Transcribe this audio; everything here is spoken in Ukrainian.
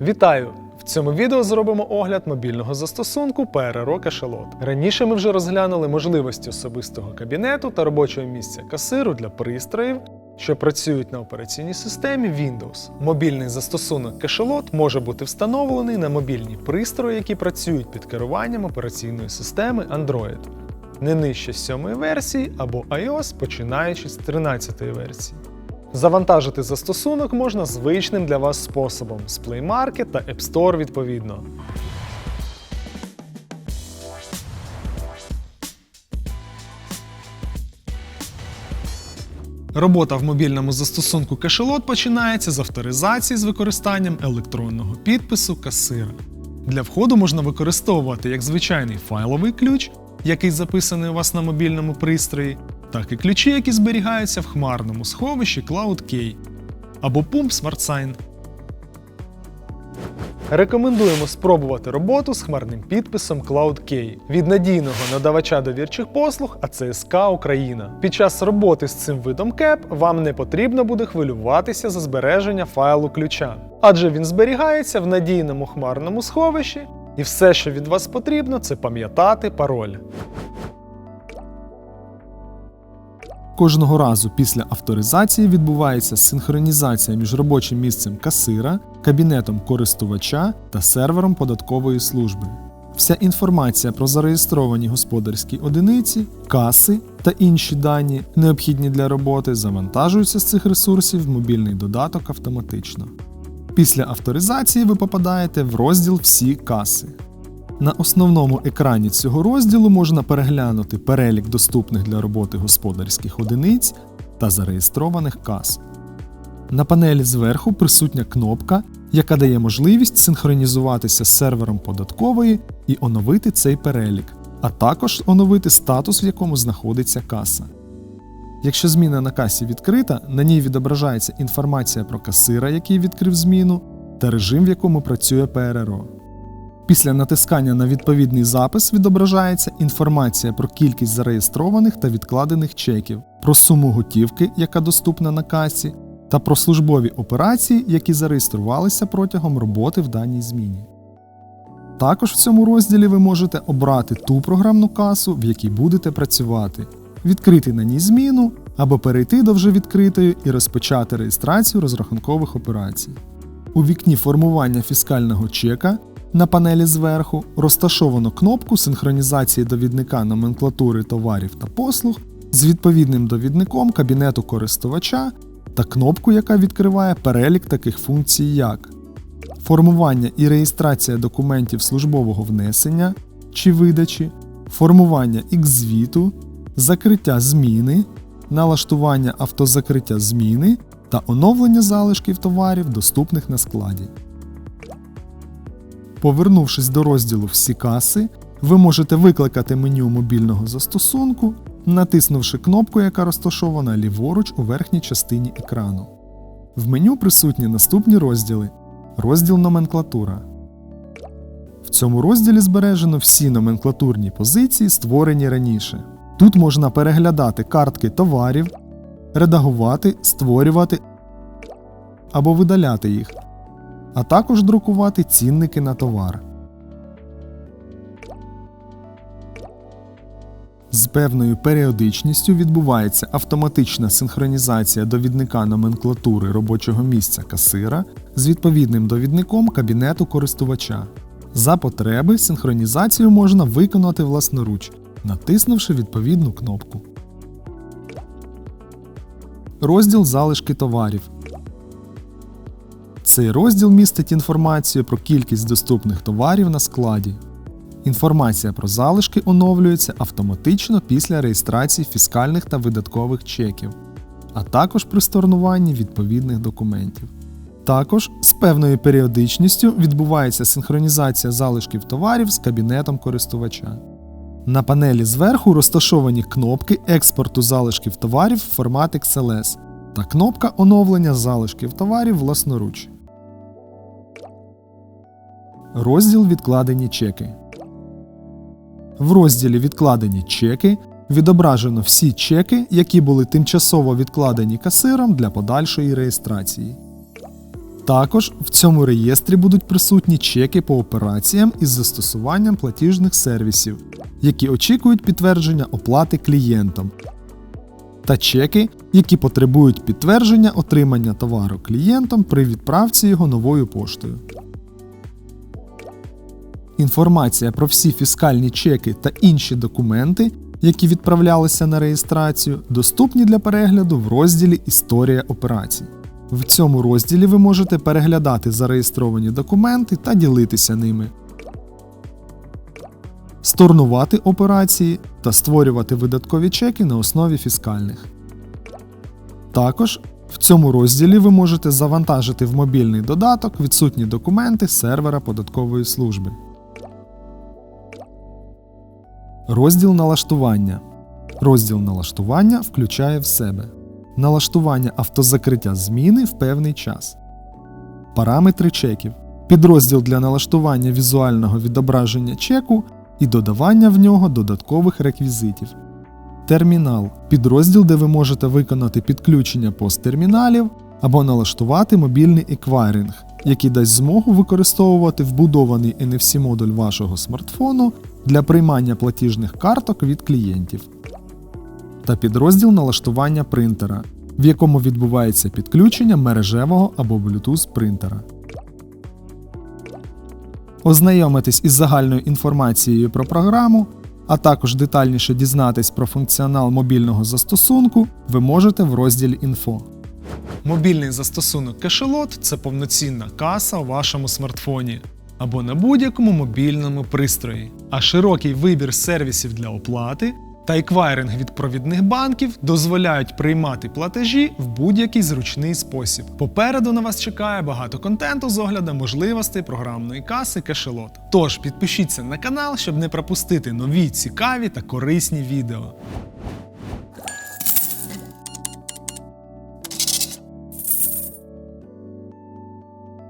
Вітаю! В цьому відео зробимо огляд мобільного застосунку PRRO Кашелот. Раніше ми вже розглянули можливості особистого кабінету та робочого місця касиру для пристроїв, що працюють на операційній системі Windows. Мобільний застосунок Кашелот може бути встановлений на мобільні пристрої, які працюють під керуванням операційної системи Android. Не нижче 7 версії або iOS, починаючи з 13 версії. Завантажити застосунок можна звичним для вас способом з Play Market та App Store відповідно. Робота в мобільному застосунку Кашелот починається з авторизації з використанням електронного підпису касира. Для входу можна використовувати як звичайний файловий ключ, який записаний у вас на мобільному пристрої, так і ключі, які зберігаються в хмарному сховищі CloudKey або Pump SmartSign. Рекомендуємо спробувати роботу з хмарним підписом CloudKey від надійного надавача довірчих послуг АЦСК Україна. Під час роботи з цим видом КЕП вам не потрібно буде хвилюватися за збереження файлу ключа, адже він зберігається в надійному хмарному сховищі, і все, що від вас потрібно, це пам'ятати пароль. Кожного разу після авторизації відбувається синхронізація між робочим місцем касира, кабінетом користувача та сервером податкової служби. Вся інформація про зареєстровані господарські одиниці, каси та інші дані, необхідні для роботи, завантажуються з цих ресурсів в мобільний додаток автоматично. Після авторизації ви попадаєте в розділ Всі каси. На основному екрані цього розділу можна переглянути перелік доступних для роботи господарських одиниць та зареєстрованих кас. На панелі зверху присутня кнопка, яка дає можливість синхронізуватися з сервером податкової і оновити цей перелік, а також оновити статус, в якому знаходиться каса. Якщо зміна на касі відкрита, на ній відображається інформація про касира, який відкрив зміну, та режим, в якому працює ПРРО. Після натискання на відповідний запис відображається інформація про кількість зареєстрованих та відкладених чеків, про суму готівки, яка доступна на касі, та про службові операції, які зареєструвалися протягом роботи в даній зміні. Також в цьому розділі ви можете обрати ту програмну касу, в якій будете працювати, відкрити на ній зміну або перейти до вже відкритої і розпочати реєстрацію розрахункових операцій. У вікні формування фіскального чека на панелі зверху розташовано кнопку синхронізації довідника номенклатури товарів та послуг з відповідним довідником кабінету користувача та кнопку, яка відкриває перелік таких функцій, як формування і реєстрація документів службового внесення чи видачі, формування X-звіту, закриття зміни, налаштування автозакриття зміни та оновлення залишків товарів, доступних на складі. Повернувшись до розділу Всі каси, ви можете викликати меню мобільного застосунку, натиснувши кнопку, яка розташована ліворуч у верхній частині екрану. В меню присутні наступні розділи. Розділ Номенклатура. В цьому розділі збережено всі номенклатурні позиції, створені раніше. Тут можна переглядати картки товарів, редагувати, створювати або видаляти їх а також друкувати цінники на товар. З певною періодичністю відбувається автоматична синхронізація довідника номенклатури робочого місця касира з відповідним довідником кабінету користувача. За потреби синхронізацію можна виконати власноруч, натиснувши відповідну кнопку. Розділ залишки товарів. Цей розділ містить інформацію про кількість доступних товарів на складі. Інформація про залишки оновлюється автоматично після реєстрації фіскальних та видаткових чеків, а також при сторнуванні відповідних документів. Також з певною періодичністю відбувається синхронізація залишків товарів з кабінетом користувача. На панелі зверху розташовані кнопки експорту залишків товарів в формат XLS та кнопка оновлення залишків товарів власноруч. Розділ Відкладені чеки. В розділі Відкладені чеки відображено всі чеки, які були тимчасово відкладені касиром для подальшої реєстрації. Також в цьому реєстрі будуть присутні чеки по операціям із застосуванням платіжних сервісів, які очікують підтвердження оплати клієнтом, та чеки, які потребують підтвердження отримання товару клієнтом при відправці його новою поштою. Інформація про всі фіскальні чеки та інші документи, які відправлялися на реєстрацію, доступні для перегляду в розділі Історія операцій. В цьому розділі ви можете переглядати зареєстровані документи та ділитися ними, сторнувати операції та створювати видаткові чеки на основі фіскальних. Також в цьому розділі ви можете завантажити в мобільний додаток відсутні документи сервера податкової служби. Розділ налаштування. Розділ налаштування включає в себе налаштування автозакриття зміни в певний час, параметри чеків, підрозділ для налаштування візуального відображення чеку і додавання в нього додаткових реквізитів. Термінал підрозділ, де ви можете виконати підключення посттерміналів або налаштувати мобільний еквайринг, який дасть змогу використовувати вбудований NFC модуль вашого смартфону для приймання платіжних карток від клієнтів. Та підрозділ налаштування принтера, в якому відбувається підключення мережевого або Bluetooth принтера. Ознайомитись із загальною інформацією про програму, а також детальніше дізнатись про функціонал мобільного застосунку ви можете в розділі Інфо. Мобільний застосунок Кешелот це повноцінна каса у вашому смартфоні або на будь-якому мобільному пристрої. А широкий вибір сервісів для оплати та еквайринг від провідних банків дозволяють приймати платежі в будь-який зручний спосіб. Попереду на вас чекає багато контенту з огляду можливостей програмної каси Кешелот. Тож підпишіться на канал, щоб не пропустити нові цікаві та корисні відео.